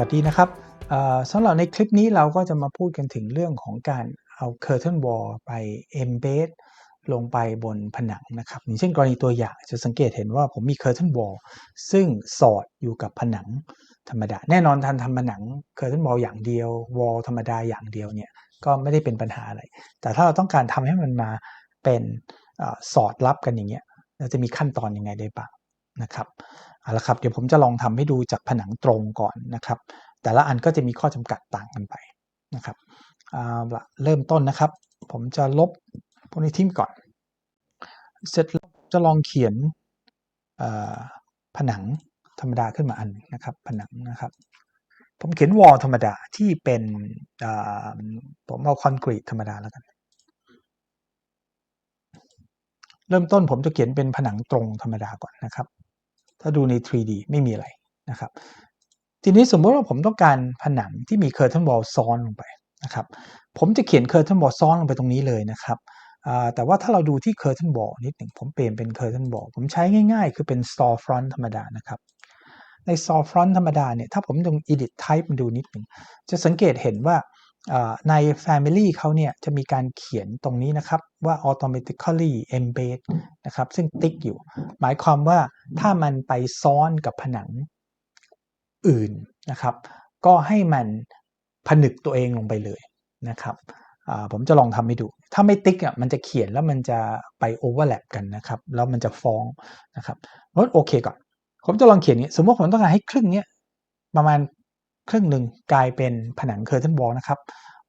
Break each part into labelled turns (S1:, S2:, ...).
S1: วัสดีนะครับสำหรับในคลิปนี้เราก็จะมาพูดกันถึงเรื่องของการเอา curtain wall ไป embed ลงไปบนผนังนะครับอย่างเช่นกรณีตัวอย่างจะสังเกตเห็นว่าผมมี curtain wall ซึ่งสอดอยู่กับผนังธรรมดา แน่นอนทันทำผนัง curtain wall อย่างเดียว wall ธรรมดาอย่างเดียวเนี่ยก็ไม่ได้เป็นปัญหาอะไร แต่ถ้าเราต้องการทำให้มันมาเป็นอสอดรับกันอย่างเงี้ยเราจะมีขั้นตอนยังไงได้บ้างนะครับ เอาละครับเดี๋ยวผมจะลองทำให้ดูจากผนังตรงก่อนนะครับ แต่ละอันก็จะมีข้อจำกัดต่างกันไปนะครับเอาละเริ่มต้นนะครับ ผมจะลบพวกนี้ทิ้งก่อน เสร็จแล้วจะลองเขียนผนังธรรมดาขึ้นมาอันนะครับ ผนังนะครับ ผมเขียนวอลธรรมดาที่เป็นผมเอาคอนกรีตธรรมดาแล้วกันเริ่มต้นผมจะเขียนเป็นผนังตรงธรรมดาก่อนนะครับ ถ้าดูใน 3D ไม่มีอะไรนะครับ ทีนี้สมมติว่าผมต้องการผนังที่มี curtain wall ซ้อนลงไปนะครับผมจะเขียน curtain wall ซ้อนลงไปตรงนี้เลยนะครับแต่ว่าถ้าเราดูที่ curtain wall นิดหนึ่งผมเปลี่ยนเป็น curtain wall ผมใช้ง่ายๆ คือเป็น store front ธรรมดานะครับ ใน store front ธรรมดาเนี่ยถ้าผมลอง edit type มาดูนิดหนึ่งจะสังเกตเห็นว่า ใน family เขาเนี่ยจะมีการเขียนตรงนี้นะครับว่า automatically embed นะครับซึ่งติ๊กอยู่ หมายความว่าถ้ามันไปซ้อนกับผนังอื่นนะครับก็ให้มันผนึกตัวเองลงไปเลยนะครับผมจะลองทำให้ดู ถ้าไม่ติ๊กอะมันจะเขียนแล้วมันจะไปโอเวอร์แลปกันนะครับ แล้วมันจะฟ้องนะครับราะโอเคก่อน ผมจะลองเขียนนี้สมมติผมต้องการให้ครึ่งเนี้ยประมาณ ครึ่งหนึ่งกลายเป็นผนัง curtain wall นะครับ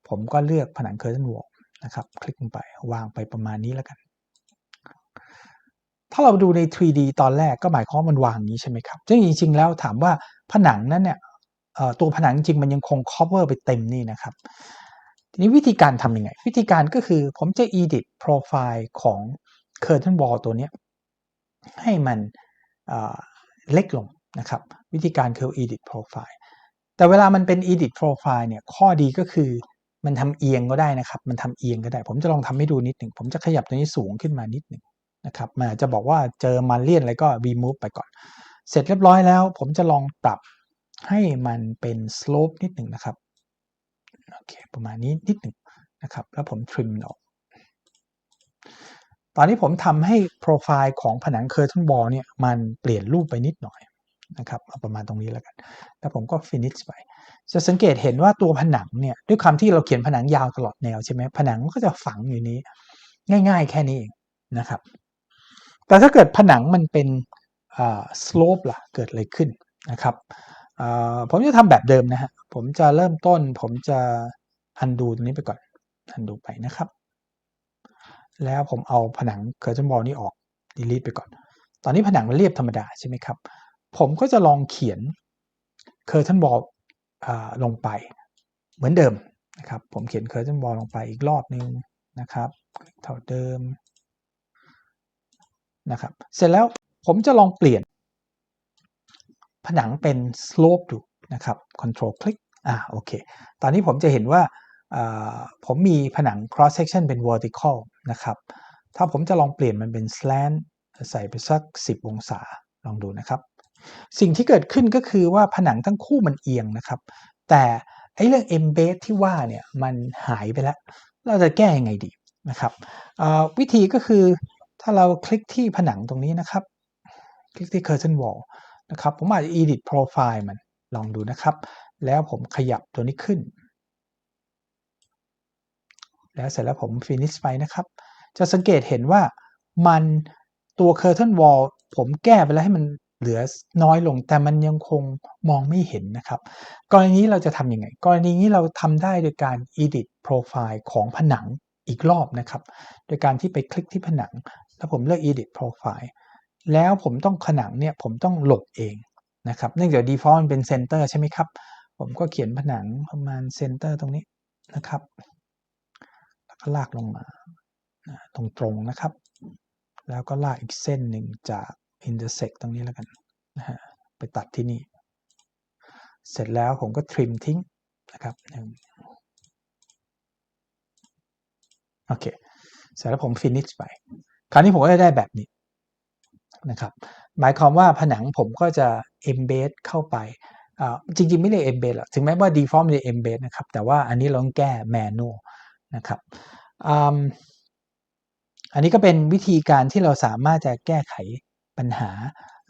S1: ผมก็เลือกผนัง curtain wall นะครับ คลิกลงไปวางไปประมาณนี้แล้วกัน ถ้าเราดูใน 3D ตอนแรกก็หมายความว่ามันวางนี้ใช่ไหมครับซึ่งจริงๆแล้วถามว่าผนังนั้นเนี่ยตัวผนังจริงมันยังคง cover ไปเต็มนี่นะครับทีนี้วิธีการทำยังไง วิธีการก็คือผมจะ edit profile ของ curtain wall ตัวนี้ ให้มันเเล็กลงนะครับ วิธีการคือ edit profile แต่เวลามันเป็น edit profile เนี่ยข้อดีก็คือมันทำเอียงก็ได้นะครับ มันทำเอียงก็ได้ ผมจะลองทำให้ดูนิดหนึ่ง ผมจะขยับตัวนี้สูงขึ้นมานิดหนึ่งนะครับมันอาจะบอกว่าเจอมันเลียนอะไรก็ remove ไปก่อน เสร็จเรียบร้อยแล้ว ผมจะลองปรับให้มันเป็น slope นิดหนึ่งนะครับโอเคประมาณนี้นิดหนึ่งนะครับ แล้วผม trim ออก ตอนนี้ผมทำให้โปรไฟล์ของผนัง curtain wall เนี่ยมันเปลี่ยนรูปไปนิดหน่อย นะครับเอาประมาณตรงนี้แล้วกัน แล้วผมก็ finish ไป จะสังเกตเห็นว่าตัวผนังเนี่ยด้วยความที่เราเขียนผนังยาวตลอดแนวใช่ไหมผนังก็จะฝังอยู่นี้ ง่าย ๆ แค่นี้เองนะครับ แต่ถ้าเกิดผนังมันเป็นอ่า slope ล่ะเกิดอะไรขึ้นนะครับผมจะทำแบบเดิมนะฮะผมจะเริ่มต้นผมจะ undo ตรงนี้ไปก่อน undo ไปนะครับ แล้วผมเอาผนัง curtain wall นี้ออก delete ไปก่อน ตอนนี้ผนังมันเรียบธรรมดาใช่ไหมครับ ผมก็จะลองเขียน curtain wall อ่าลงไปเหมือนเดิมนะครับ ผมเขียน curtain wall ลงไปอีกรอบนึงนะครับ เท่าเดิมนะครับ เสร็จแล้วผมจะลองเปลี่ยน ผนังเป็น slope ดูนะครับ control click อ่าโอเค ตอนนี้ผมจะเห็นว่าอ่าผมมีผนัง cross section เป็น vertical นะครับ ถ้าผมจะลองเปลี่ยนมันเป็น slant ใส่ไปสัก 10 องศา ลองดูนะครับ สิ่งที่เกิดขึ้นก็คือว่าผนังทั้งคู่มันเอียงนะครับ แต่ไอ้เรื่อง embed ที่ว่าเนี่ยมันหายไปแล้ว เราจะแก้ยังไงดีนะครับวิธีก็คือถ้าเราคลิกที่ผนังตรงนี้นะครับ คลิกที่ curtain wall นะครับ ผมอาจจะ edit profile มันลองดูนะครับ แล้วผมขยับตัวนี้ขึ้น แล้วเสร็จแล้วผม finish ไปนะครับ จะสังเกตเห็นว่ามันตัว curtain wall ผมแก้ไปแล้วให้มัน เหลือน้อยลงแต่มันยังคงมองไม่เห็นนะครับ กรณีนี้เราจะทำยังไง กรณีนี้เราทำได้โดยการ edit profile ของผนังอีกรอบนะครับ โดยการที่ไปคลิกที่ผนัง แล้วผมเลือก edit profile แล้วผมต้องผนังเนี่ยผมต้องหลบเองนะครับ เนื่องจาก default มันเป็น center ใช่ไหมครับ ผมก็เขียนผนังประมาณ center ตรงนี้นะครับ แล้วก็ลากลงมาตรงตรงๆนะครับ แล้วก็ลากอีกเส้นหนึ่งจาก intersect ตรงนี้แล้วกันนะฮะไปตัดที่นี่ เสร็จแล้วผมก็ trim ทิ้งนะครับโอเค เสร็จแล้วผม finish ไป คราวนี้ผมก็จะได้แบบนี้นะครับ หมายความว่าผนังผมก็จะ embed เข้าไปอ่าจริงๆ ไม่ได้ embed หรอกถึงแม้ว่า default มันจะ embed นะครับ แต่ว่าอันนี้เราต้องแก้ manual นะครับออันนี้ก็เป็นวิธีการที่เราสามารถจะแก้ไข ปัญหา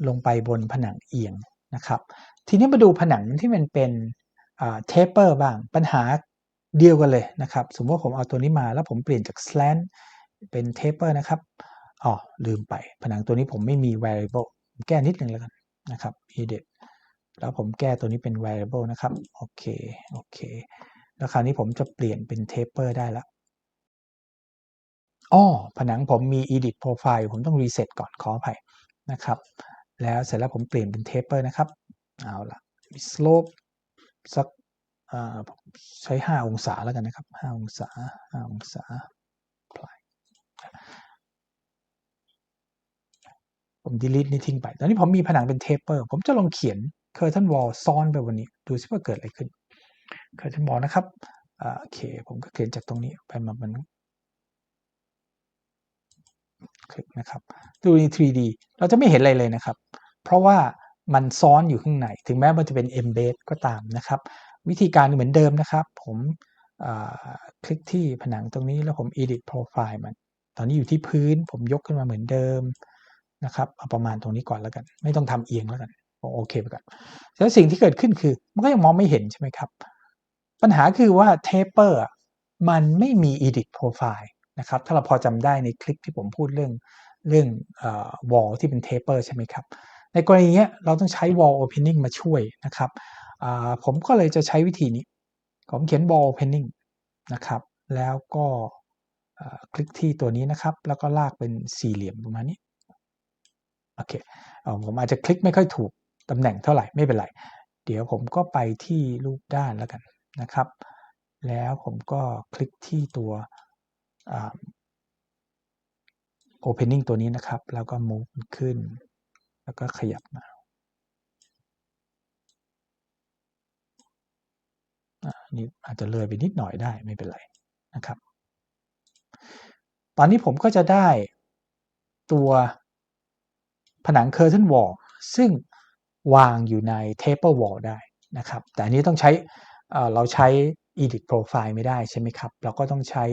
S1: ลงไปบนผนังเอียงนะครับ ทีนี้มาดูผนังที่มันเป็นเทปเปอร์บ้างปัญหาเดียวกันเลยนะครับ สมมติว่าผมเอาตัวนี้มาแล้วผมเปลี่ยนจาก slant เป็นเทปเปอร์นะครับอ๋อลืมไปผนังตัวนี้ผมไม่มี variable แก้นิดหนึ่งแล้วกันนะครับ edit แล้วผมแก้ตัวนี้เป็น variable นะครับ โอเค โอเค แล้วคราวนี้ผมจะเปลี่ยนเป็น taper ได้ล้วอ้อผนังผมมี edit profile ผมต้อง reset ก่อนขออภัย นะครับ แล้วเสร็จแล้วผมเปลี่ยนเป็น taper นะครับ เอาละมี slope สักใช้ 5 องศาแล้วกันนะครับ 5 องศา 5 องศา apply ผม delete นี่ทิ้งไป ตอนนี้ผมมีผนังเป็น taper ผมจะลองเขียน curtain wall ซ้อนไปวันนี้ ดูซิว่าเกิดอะไรขึ้น curtain wall นะครับโอเค ผมก็เขียนจากตรงนี้ไปมามัน คลิกนะครับ ดูใน 3D เราจะไม่เห็นอะไรเลยนะครับ เพราะว่ามันซ้อนอยู่ข้างใน ถึงแม้มันจะเป็น embed ก็ตามนะครับ วิธีการเหมือนเดิมนะครับ ผมคลิกที่ผนังตรงนี้แล้วผม edit profile มัน ตอนนี้อยู่ที่พื้น ผมยกขึ้นมาเหมือนเดิมนะครับ เอาประมาณตรงนี้ก่อนแล้วกัน ไม่ต้องทำเอียงแล้วกันโอเคไปก่อนแล้วสิ่งที่เกิดขึ้นคือ มันก็ยังมองไม่เห็นใช่ไหมครับ ปัญหาคือว่า taper มันไม่มี edit profile นะครับถ้าเราพอจำได้ในคลิปที่ผมพูดเรื่องเรื่อง wall ที่เป็น taper ใช่ไหมครับ ในกรณีนี้เราต้องใช้ wall opening มาช่วยนะครับผมก็เลยจะใช้วิธีนี้ ผมเขียน wall opening นะครับ แล้วก็คลิกที่ตัวนี้นะครับ แล้วก็ลากเป็นสี่เหลี่ยมประมาณนี้โอเคผมอาจจะคลิกไม่ค่อยถูกตำแหน่งเท่าไหร่ไม่เป็นไร เดี๋ยวผมก็ไปที่รูปด้านแล้วกันนะครับ แล้วผมก็คลิกที่ตัว opening ตัวนี้นะครับ แล้วก็ move ขึ้น แล้วก็ขยับมานี่อาจจะเลยไปนิดหน่อยได้ไม่เป็นไรนะครับ ตอนนี้ผมก็จะได้ตัวผนัง curtain wall ซึ่งวางอยู่ใน taper wall ได้นะครับ แต่อันนี้ต้องใช้เราใช้ edit profile ไม่ได้ใช่ไหมครับ เราก็ต้องใช้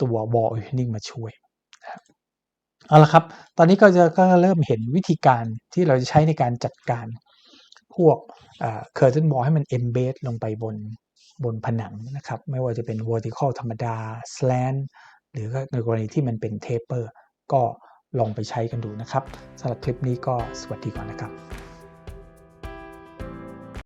S1: ตัว wall opening มาช่วยเอาละครับ ตอนนี้ก็จะก็เริ่มเห็นวิธีการที่เราจะใช้ในการจัดการพวก curtain wall ให้มัน embed ลงไปบนบนผนังนะครับ ไม่ว่าจะเป็น vertical ธรรมดา slant หรือในกรณีที่มันเป็น taper ก็ลองไปใช้กันดูนะครับสำหรับคลิปนี้ก็สวัสดีก่อนนะครับ